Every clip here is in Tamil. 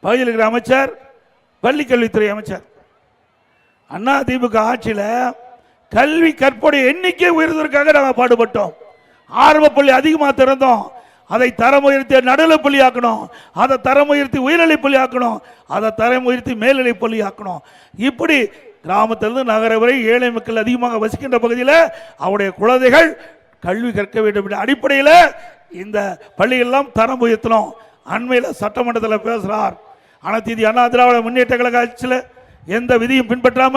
பகுதியில் இருக்கிற அமைச்சர் பள்ளிக்கல்வித்துறை அமைச்சர். அண்ணா திமுக ஆட்சியில் கல்வி கற்போடைய எண்ணிக்கை உயர்வதற்காக நாங்கள் பாடுபட்டோம். ஆரம்ப பள்ளி அதிகமாக திறந்தோம். அதை தரம் உயர்த்தி நடுநிலை பள்ளி ஆக்கணும். அதை தரம் உயர்த்தி உயர்நிலை பள்ளி ஆக்கணும். அதை தரம் உயர்த்தி மேல்நிலை பள்ளி ஆக்கணும். இப்படி கிராமத்திலிருந்து நகர வரை ஏழை மக்கள் அதிகமாக வசிக்கின்ற பகுதியில் அவருடைய குழந்தைகள் கல்வி கற்க வேண்டும் என்ற அடிப்படையில் இந்த பள்ளியெல்லாம் தரம் உயர்த்தணும். அண்மையில் சட்டமன்றத்தில் பேசுகிறார் ஆனால் தீதி அண்ணா திராவிட முன்னேற்ற கழக ஆட்சியில் எந்த விதியும் பின்பற்றாம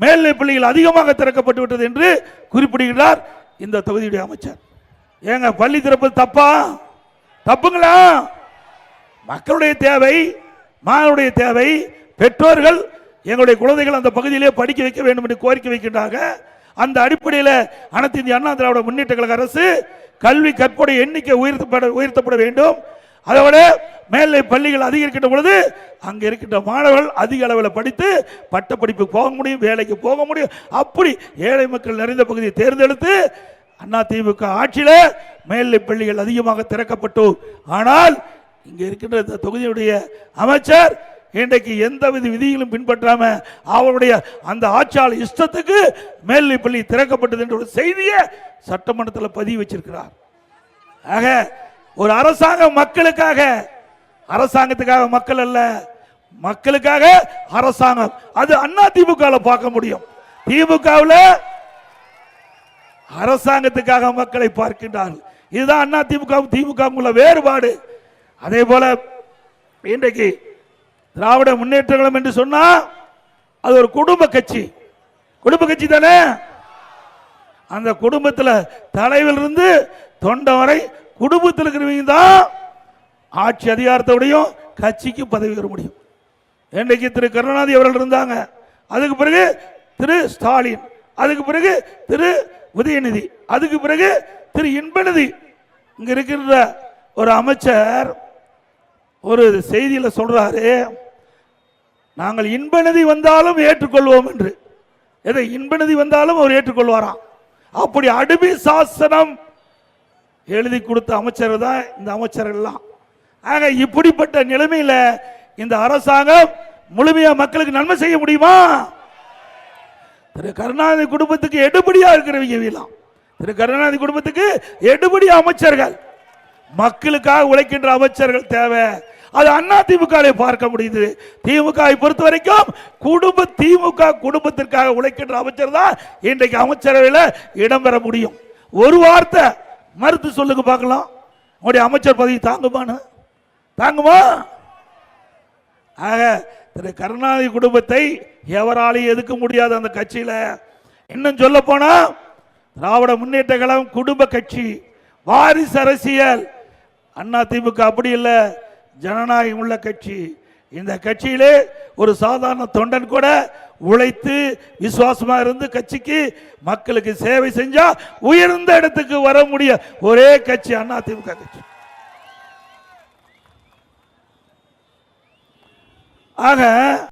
மேல்நிலை பள்ளிகள் அதிகமாக திறக்கப்பட்டு விட்டது என்று குறிப்பிடுகிறார் இந்த தொகுதியுடைய அமைச்சர். ஏங்க பள்ளி திறப்பது தப்பா? தப்புங்களா? மக்களுடைய தேவை மாணவருடைய தேவை பெற்றோர்கள் எங்களுடைய குழந்தைகள் அந்த பகுதியிலே படிக்க வைக்க வேண்டும் என்று கோரிக்கை வைக்கின்றாங்க அந்த அடிப்படையில் அனைத்து இந்திய அண்ணா திராவிட முன்னேற்ற கழக அரசு கல்வி கற்போடைய எண்ணிக்கை உயர்த்தப்பட உயர்த்தப்பட வேண்டும். அதோட மேல்நிலை பள்ளிகள் அதிகரிக்கின்ற பொழுது அங்க இருக்கின்ற மாணவர்கள் அதிக அளவில் படித்து பட்டப்படிப்பு போக முடியும் வேலைக்கு போக முடியும். அப்படி ஏழை மக்கள் நிறைந்த பகுதியை தேர்ந்தெடுத்து அண்ணா திமுக ஆட்சியில் மேல்நிலை பள்ளிகள் அதிகமாக திறக்கப்பட்டு. ஆனால் இங்க இருக்கின்ற இந்த தொகுதியுடைய அமைச்சர் இன்றைக்கு எந்த வித விதிகளும் பின்பற்றாம அவருடைய அந்த ஆட்சியாளர் இஷ்டத்துக்கு மேல்நிலை பள்ளி திறக்கப்பட்டது என்ற ஒரு செய்தியை சட்டமன்றத்தில் பதிவு வச்சிருக்கிறார். ஆக ஒரு அரசாங்கம் மக்களுக்காக. அரசாங்கத்துக்காக மக்கள் அல்ல மக்களுக்காக அரசாங்கம். அது அண்ணா திமுக பார்க்க முடியும். திமுகவில் அரசாங்கத்துக்காக மக்களை பார்க்கின்றார்கள் இதுதான் அண்ணா திமுக திமுக உள்ள வேறுபாடு. அதே போல இன்றைக்கு திராவிட முன்னேற்ற என்று சொன்னா அது ஒரு குடும்ப கட்சி. குடும்ப கட்சி தானே? அந்த குடும்பத்தில் தலைவில் இருந்து தொண்டை வரை குடும்பத்தில் இருக்கிறவங்க தான் ஆட்சி அதிகாரத்தோடையும் கட்சிக்கு பதவி பெற முடியும். இன்றைக்கு திரு கருணாநிதி அவர்கள் இருந்தாங்க அதுக்கு பிறகு திரு ஸ்டாலின் அதுக்கு பிறகு திரு உதயநிதி அதுக்கு பிறகு திரு இன்பநிதி. இங்க இருக்கின்ற ஒரு அமைச்சர் ஒரு செய்தியில் சொல்றாரு நாங்கள் இன்பநிதி வந்தாலும் ஏற்றுக்கொள்வோம் என்று. எதை? இன்பநிதி வந்தாலும் அவர் ஏற்றுக்கொள்வாராம். அப்படி அடிமை சாசனம் எழுதி கொடுத்த அமைச்சர் தான் இந்த அமைச்சர்கள்லாம். ஆக இப்படிப்பட்ட நிலைமையில் இந்த அரசாங்கம் முழுமையாக மக்களுக்கு நன்மை செய்ய முடியுமா? திரு கருணாநிதி குடும்பத்துக்கு எடுபடியாக இருக்கிறவங்க இவெல்லாம் திரு கருணாநிதி குடும்பத்துக்கு எடுபடி அமைச்சர்கள். மக்களுக்காக உழைக்கின்ற அமைச்சர்கள் தேவை. அது அண்ணா திமுக பார்க்க முடியுது. திமுகவை பொறுத்த வரைக்கும் குடும்ப திமுக குடும்பத்திற்காக உழைக்கின்ற அமைச்சர் தான் இன்றைக்கு அமைச்சரவையில் இடம்பெற முடியும். ஒரு வார்த்தை மறுத்து சொல்லுங்க பார்க்கலாம். உங்களுடைய அமைச்சர் பதவி தாங்குமான்னு தாங்குமா? ஆக திரு கருணாநிதி குடும்பத்தை எவராலையும் எதுக்க முடியாது அந்த கட்சியில். இன்னும் சொல்ல போனா திராவிட முன்னேற்ற கழகம் குடும்ப கட்சி வாரிசு அரசியல். அண்ணா திமுக அப்படி இல்லை. ஜனநாயகம் உள்ள கட்சி. இந்த கட்சியிலே ஒரு சாதாரண தொண்டன் கூட உழைத்து விசுவாசமா இருந்து கட்சிக்கு மக்களுக்கு சேவை செஞ்சா உயர்ந்த இடத்துக்கு வர முடிய ஒரே கட்சி அண்ணா திமுக கட்சி. ஆக